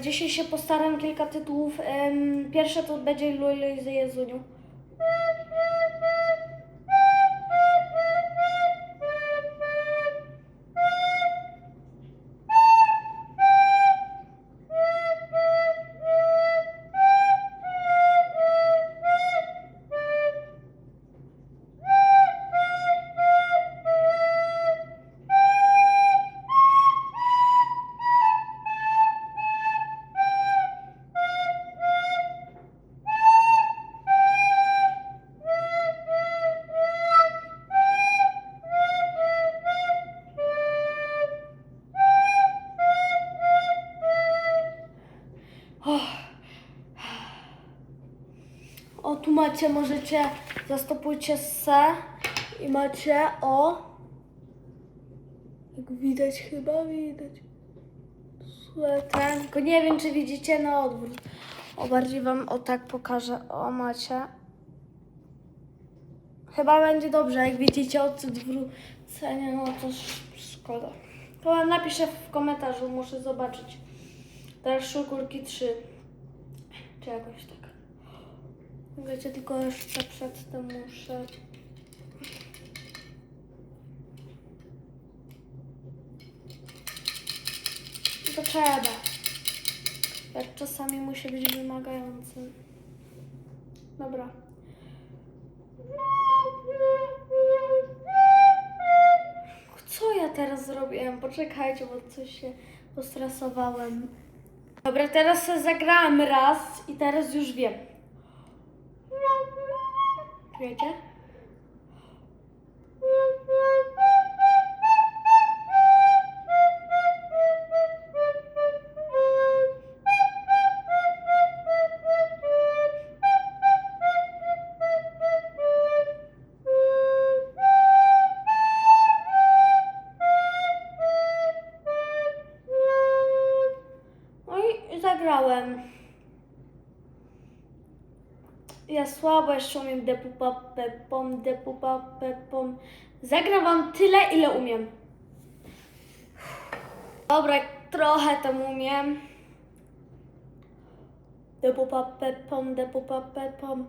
Dzisiaj się postaram kilka tytułów. Pierwsze to będzie Luj z Jezuniu. O, tu macie, możecie, zastopujcie se i macie o, jak widać chyba, widać, ten, tylko nie wiem, czy widzicie na odwrót. O, bardziej wam o tak pokażę, o, macie. Chyba będzie dobrze, jak widzicie odwrócenie, no to sz- szkoda. To napiszę w komentarzu, muszę zobaczyć. Teraz szukurki 3. Czy jakoś tak. Wiecie, tylko jeszcze przed tym muszę. To trzeba. Jak czasami musi być wymagający. Dobra. Co ja teraz zrobiłem? Poczekajcie, bo coś się postresowałem. Dobra, teraz zagrałem raz i teraz już wiem. Wiecie? Zagrałem. Ja słabo jeszcze umiem depupa pepom, depupa pepom. Zagram wam tyle, ile umiem. Dobra, trochę tam umiem. Depupa pepom, depupa pepom.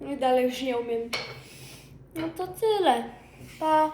No I dalej już nie umiem. No to tyle. Pa.